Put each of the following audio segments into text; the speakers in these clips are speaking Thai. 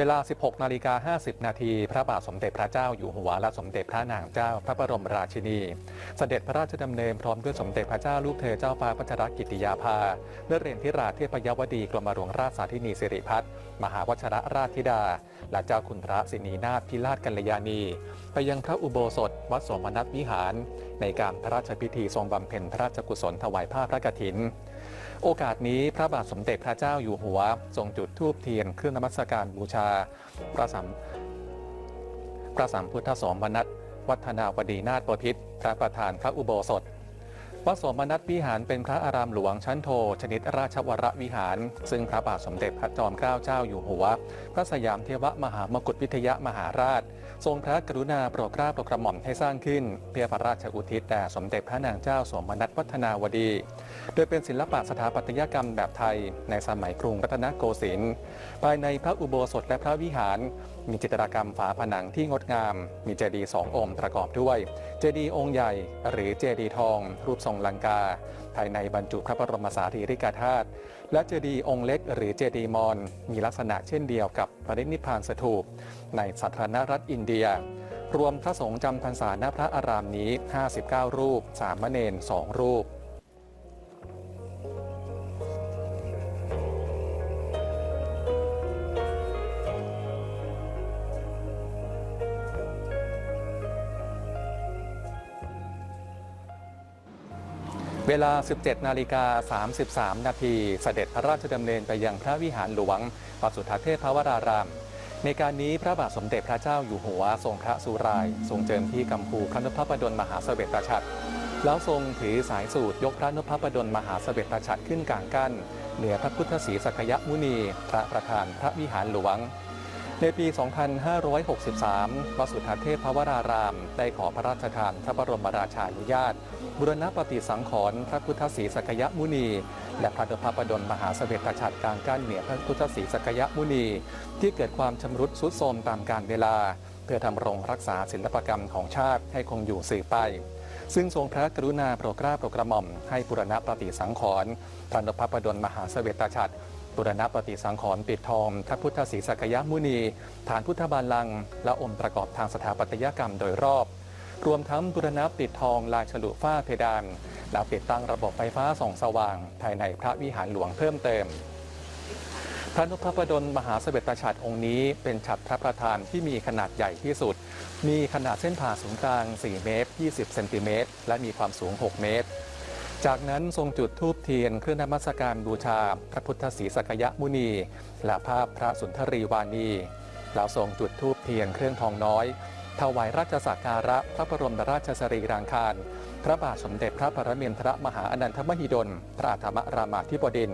เวลา 16 นาฬิกา 50 นาที พระบาทสมเด็จพระเจ้าอยู่หัว และสมเด็จพระนางเจ้าพระบรมราชินี เสด็จพระราชดำเนินพร้อมด้วยสมเด็จพระเจ้าลูกเธอเจ้าฟ้าพัชรกิติยาภาเนเรนทิราชเทพยวดีกรมหลวงราชสาธินีสิริพัฒน์มหาวชรราชธิดา และเจ้าคุณพระสินีนาถพิราชกัลยาณี ไปยังพระอุโบสถ วัดสมนัตวิหาร ในการพระราชพิธีทรงบำเพ็ญพระราชกุศลถวายผ้าพระกฐิน โอกาสนี้พระบาทสมเด็จพระเจ้าอยู่หัว ทรงจุดธูปเทียนเครื่องนมัสการบูชา พระสัมพระสัมพุทธสมนัตวัฒนาวดีนาถบพิตรพระประธานพระอุโบสถวัดสมนัตวิหารเป็นพระอารามหลวงชั้นโท ชนิดราชวรวิหาร ซึ่งพระบาทสมเด็จพระจอมเกล้าเจ้าอยู่หัว พระสยามเทวมหามกุฏวิทยามหาราช ทรงพระกรุณาโปรดเกล้าโปรดกระหม่อมให้สร้างขึ้น เพื่อพระราชอุทิศแด่สมเด็จพระนางเจ้าสมนัตวัฒนาวดี โดยเป็นศิลปะสถาปัตยกรรมแบบไทย ในสมัยกรุงรัตนโกสินทร์ภายในพระอุโบสถและพระวิหาร มีจิตรกรรมฝาผนังที่งดงาม มีเจดีย์สององค์ประกอบด้วย เจดีย์องค์ใหญ่หรือเจดีย์ทอง รูปทรงลังกา ภายในบรรจุพระบรมสารีริกธาตุและเจดีย์องค์เล็กหรือเจดีย์มอญมีลักษณะเช่นเดียวกับปรินิพพานสถูป ในสาธารณรัฐอินเดีย รวมพระสงฆ์จำพรรษาหน้าพระอารามนี้ 59 รูป สามเณร2รูป เวลา 17 นาฬิกา 33 นาทีเสด็จพระราชดำเนินไปยังพระวิหารหลวงปสุทธเทพวราราม ในการนี้พระบาทสมเด็จพระเจ้าอยู่หัวทรงพระสุราย ทรงเจิมที่กัมพูพระนพประดลมหาเสวตฉัตรแล้วทรงถือสายสูตรยกพระนพประดลมหาเสวตฉัตรขึ้นกลางกั้น เหนือพระพุทธศรีสักยมุนี พระประธานพระวิหารหลวง ในปี 2563วสุทธเทพวราราม ได้ขอพระราชทานพระบรมราชานุญาต บุรณปฏิสังขรณ์พระพุทธศรีสักยมุนี และพระนพประดลมหาเสวตฉัตรกลางกั้นเหนือพระพุทธศรีสักยมุนี ที่เกิดความชำรุดทรุดโทรมตามกาลเวลา เพื่อทำรงรักษาศิลปกรรมของชาติให้คงอยู่สืบไป ซึ่งทรงพระกรุณาโปรดเกล้าโปรดกระหม่อมให้บุรณปฏิสังขรณ์พระนพประดลมหาเสวตฉัตร บุรณปฏิสังขรณ์ปิดทองพระพุทธศรีสักยมุนี ฐานพุทธบาลัง และองค์ประกอบทางสถาปัตยกรรมโดยรอบ รวมทั้งบุรณะปิดทองลายฉลุฝ้าเพดานและติดตั้งระบบไฟฟ้าส่องสว่าง ภายในพระวิหารหลวงเพิ่มเติม พระนพประดลมหาเสวตฉัตรองค์นี้เป็นฉัตรพระประธานที่มีขนาดใหญ่ที่สุด มีขนาดเส้นผ่าศูนย์กลาง 4 เมตร 20 เซนติเมตร และมีความสูง 6 เมตร จากนั้นทรงจุดธูปเทียนเครื่องนมัสการบูชา พระพุทธศรีสักยมุนีและภาพพระสุนทรีวานีแล้วทรงจุดธูปเทียนเครื่องทองน้อย ถวายราชสักการะพระบรมราชสรีรางคาร พระบาทสมเด็จพระปรเมนทรมหาอนันทมหิดล พระอาธรรมรามาธิบดิน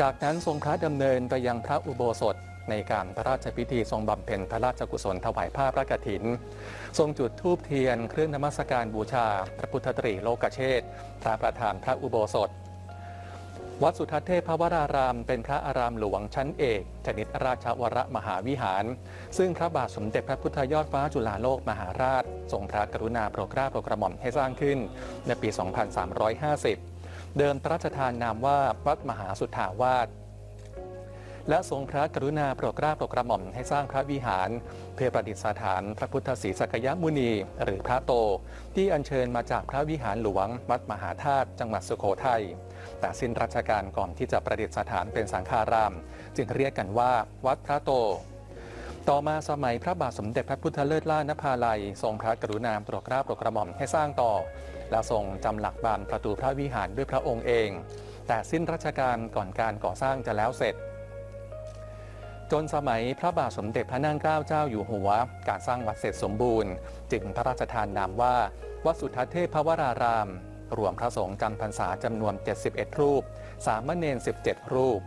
จากนั้นทรงพระดำเนินไปยังพระอุโบสถ ในการพระราชพิธีทรงบำเพ็ญพระราชกุศลถวายผ้าพระกฐิน ทรงจุดธูปเทียนเครื่องนมัสการบูชา พระพุทธตรีโลกเชษฐ์พระประธานพระอุโบสถ วัดสุทัศเทพวราราม เป็นพระอารามหลวงชั้นเอกชนิดราชวรมหาวิหาร ซึ่งพระบาทสมเด็จพระพุทธยอดฟ้าจุฬาโลกมหาราช ทรงพระกรุณาโปรดเกล้าโปรดกระหม่อมให้สร้างขึ้น ในปี 2350 เดิมพระราชทานนามว่าวัดมหาสุทธาวาส และทรงพระกรุณาโปรดเกล้าโปรดกระหม่อมให้สร้างพระวิหาร เพื่อประดิษฐานพระพุทธศรีสักยมุนี หรือพระโต ที่อัญเชิญมาจากพระวิหารหลวง วัดมหาธาตุจังหวัดสุโขทัยแต่สิ้นรัชกาลก่อนที่จะประดิษฐานเป็นสังฆาราม จึงเรียกกันว่า วัดพระโตต่อมาสมัยพระบาทสมเด็จพระพุทธเลิศล่านภาลัย ทรงพระกรุณาโปรดเกล้าโปรดกระหม่อมให้สร้างต่อ และทรงจำหลักบานประตูพระวิหารด้วยพระองค์เอง แต่สิ้นรัชกาลก่อนการก่อสร้างจะแล้วเสร็จ จนสมัยพระบาทสมเด็จพระนางเกล้าเจ้าอยู่หัว การสร้างวัดเสร็จสมบูรณ์ จึงพระราชทานนามว่า วัดสุทัศเทพวราราม รวมพระสงฆ์จำพรรษาจำนวน 71 รูป สามเณร 17 รูป